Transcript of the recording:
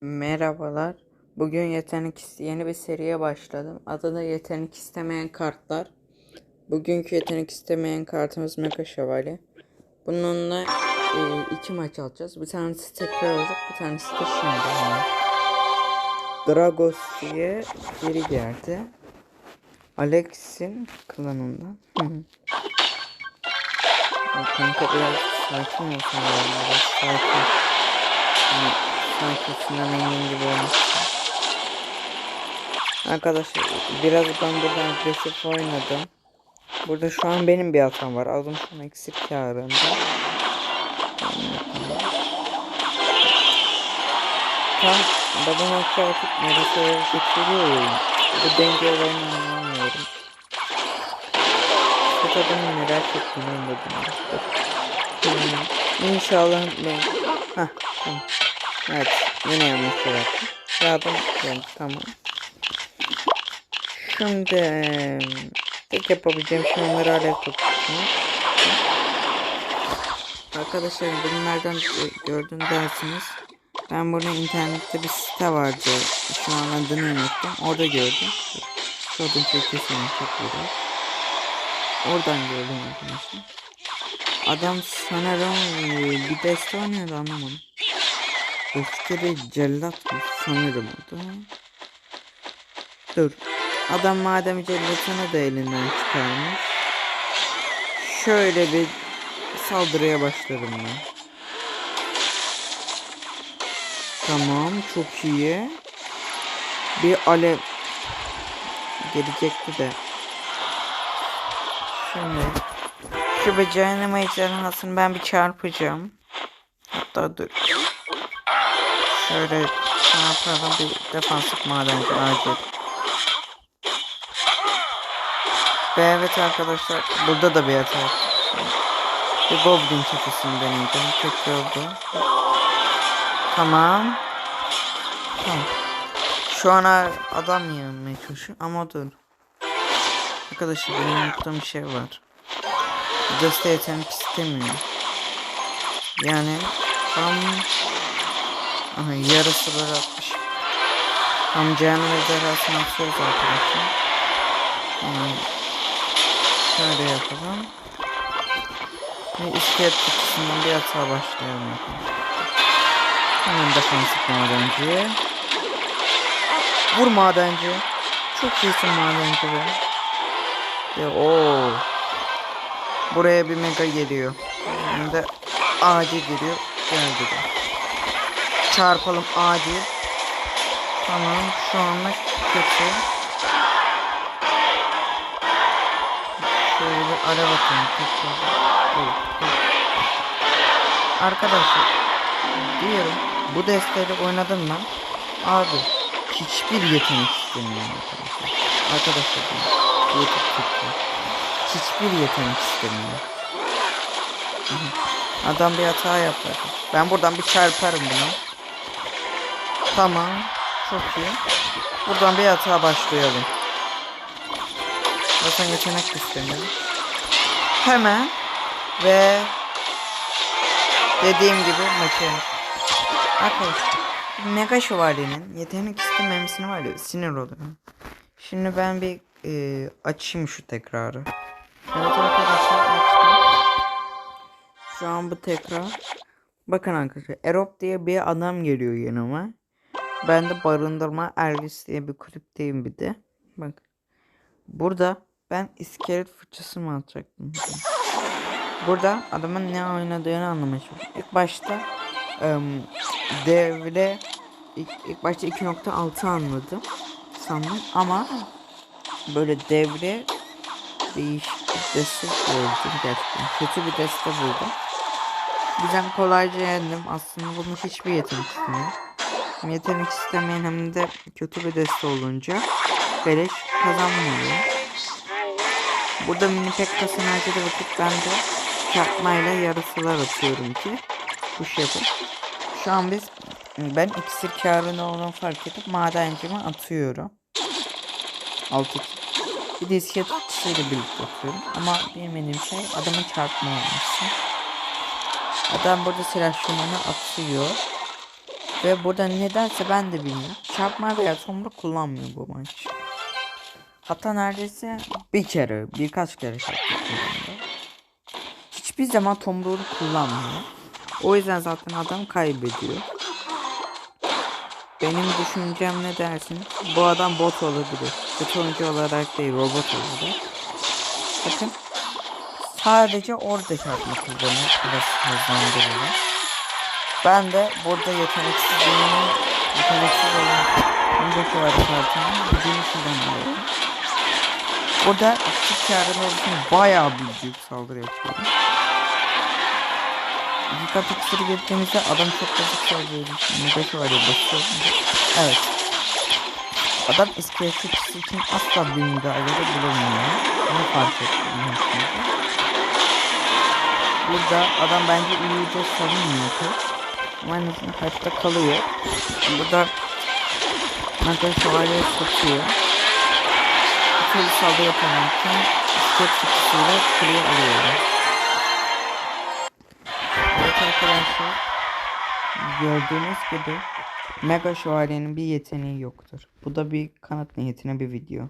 Merhabalar. Bugün yetenek yeni bir seriye başladım. Adı da yetenek istemeyen kartlar. Bugünkü yetenek istemeyen kartımız Mega Şövalye. Bununla e, iki maç alacağız. Bir tanesi tekrar olacak, bir tanesi de şimdi. Dragos diye biri geldi. Alex'in klanından. Kanka biraz sakin olsun sakin. Yani sanki Sinan gibi olmuş. Arkadaşlar biraz ben burada agresif oynadım. Burada şu an benim bir hatam var. Aldım şu an eksik karında. Tam double nokta atıp neresi getiriyor oyun. Bu denge olayını anlamıyorum. Bu tadını merak ettim anladım. İnşallah ben... Hah tamam. Evet yine yanlış yaptım. Rahatım geldi tamam. Şimdi tek yapabileceğim şey onları alev. Arkadaşlar bunlardan gö- gördüğünüz dersiniz. Ben burada internette bir site vardı. Şu an adını unuttum. Orada gördüm. Şuradan çekiyorsun çok güzel. Oradan gördüm arkadaşlar. Adam sanırım eee, bir deste oynuyordu anlamadım. Öfkeli cellat mı? Sanırım o da. Dur. Adam madem cellatını da elinden çıkarmış. Şöyle bir saldırıya başlarım ben. Tamam çok iyi. Bir alev gelecekti de. Şimdi şu becerinin ejderhasını ben bir çarpacağım. Hatta dur. Şöyle çarpalım bir defansif madenci acil. Ve evet arkadaşlar burada da bir yaptık. Bir goblin çetesini deneyeceğim. Kötü oldu. Tamam. Tamam. Şu an adam yığılmaya çalışıyor ama dur. Arkadaşlar benim unuttuğum bir şey var. Deste yetenek istemiyor. Yani tam Aha yarısı. Tam cehennem ejderhasını atıyoruz arkadaşlar. Hmm. Şöyle yapalım. Ve iskelet kutusundan bir hata başlayalım. Hemen defansif madenci. Vur madenci. Çok iyisin madenci be. Ya o. Buraya bir mega geliyor. Hem de acil geliyor. Geldi de. Çarpalım acil. Tamam şu anlık kötü. Şöyle bir. Evet, evet. Arkadaşlar diyorum bu desteğiyle oynadım ben. Abi hiçbir yetenek istemiyorum arkadaşlar. Arkadaşlar YouTube çıktı. Hiçbir yetenek istemiyorum. Adam bir hata yaptı. Ben buradan bir çarparım bunu. Tamam. Çok iyi. Buradan bir hata başlayalım. Zaten yetenek istemiyorum. Hemen ve dediğim gibi maçı Arkadaşlar Mega Şövalye'nin yetenek istememesini var ya sinir oluyorum. Şimdi ben bir e, açayım şu tekrarı. Evet arkadaşlar açtım. Şu an bu tekrar. Bakın arkadaşlar Erop diye bir adam geliyor yanıma. Ben de barındırma Erlis diye bir kulüpteyim bir de. Bak. Burada ben iskelet fırçası mı atacaktım? Burada adamın ne oynadığını anlamışım. İlk başta em, devre ilk, ilk başta 2.6 anladım sandım ama böyle devre değişik bir deste gördüm gerçekten. Kötü bir deste buldum. Güzel kolayca yendim. Aslında bunun hiçbir yetenek istemiyor. Yetenek istemeyen hem de kötü bir deste olunca beleş kazanmıyor. Burada mini pek kasınacı vakit ben de çarpmayla yarısılar atıyorum ki bu şey. Şu an biz ben iksir karını olduğunu fark edip madencime atıyorum. 6 Bir de iskelet kutusuyla birlikte atıyorum. Ama bilmediğim şey adamın çarpma olması. Adam burada silah atıyor. Ve burada nedense ben de bilmiyorum. Çarpma veya tomruk kullanmıyor bu maç. Hatta neredeyse bir kere, birkaç kere çarptı. Hiçbir zaman tomruğu kullanmıyor. O yüzden zaten adam kaybediyor. Benim düşüncem ne dersin? Bu adam bot olabilir. Kötü oyuncu olarak değil, robot olabilir. Bakın. Sadece orada çarpma kullanıyor. Biraz hızlandırılır. Ben de burada yeteneksizliğinin yeteneksiz olan bir var kartının gücünü kullanıyorum. Burada aktif çağrılar için bayağı büyük saldırı yapıyorum. İki kat iksiri girdiğimizde adam çok basit saldırıyor. Negatif var ya basıyorum. Evet. Adam iskelet için asla bir müdahalede bulunmuyor. Bunu fark ettim. Burada adam bence iyice savunmuyor pek. Azından hayatta kalıyor. Burada Mega şövalye satıyor. Türlü saldırı yapamazken iskelet çıkışıyla kuleyi alıyorum. Evet arkadaşlar. Gördüğünüz gibi Mega Şövalye'nin bir yeteneği yoktur. Bu da bir kanıt niyetine bir video.